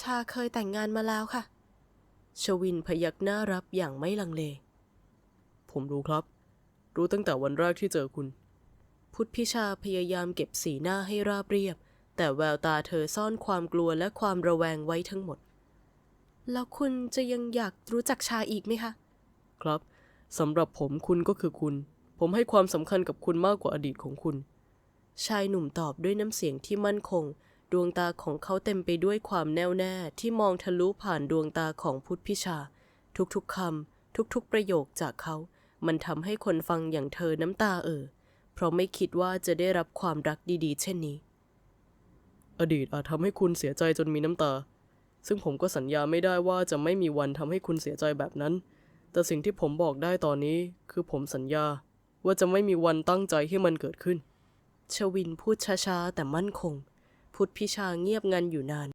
ชาเคยแต่งงานมาแล้วค่ะ ชวินพยักหน้ารับอย่างไม่ลังเล ผมรู้ครับ รู้ตั้งแต่วันแรกที่เจอคุณ พุทธพิชาพยายามเก็บสีหน้าให้ราบเรียบ แต่แววตาเธอซ่อนความกลัวและความระแวงไว้ทั้งหมด แล้วคุณจะยังอยากรู้จักชาอีกไหมคะ ครับสำหรับผมคุณก็คือคุณ ผมให้ความสำคัญกับคุณมากกว่าอดีตของคุณ ชายหนุ่มตอบด้วยน้ำเสียงที่มั่นคง ดวงตาของเขาเต็มไปด้วยความแน่วแน่ที่มองทะลุผ่านดวงตาของพุทธพิชา ทุกๆคำทุกๆประโยคจากเขา มันทำให้คนฟังอย่างเธอน้ำตาเอ่อเพราะไม่คิดว่าจะได้รับความรักดีๆ เช่นนี้ อดีตอาจทำให้คุณเสียใจจนมีน้ำตา ซึ่งผมก็สัญญาไม่ได้ว่าจะไม่มีวันทำให้คุณเสียใจแบบนั้น แต่สิ่งที่ผมบอกได้ตอนนี้คือผมสัญญาว่าจะไม่มีวันตั้งใจให้มันเกิดขึ้น ชวินพูดช้าๆแต่มั่นคง พุทธพิชาเงียบงันอยู่นาน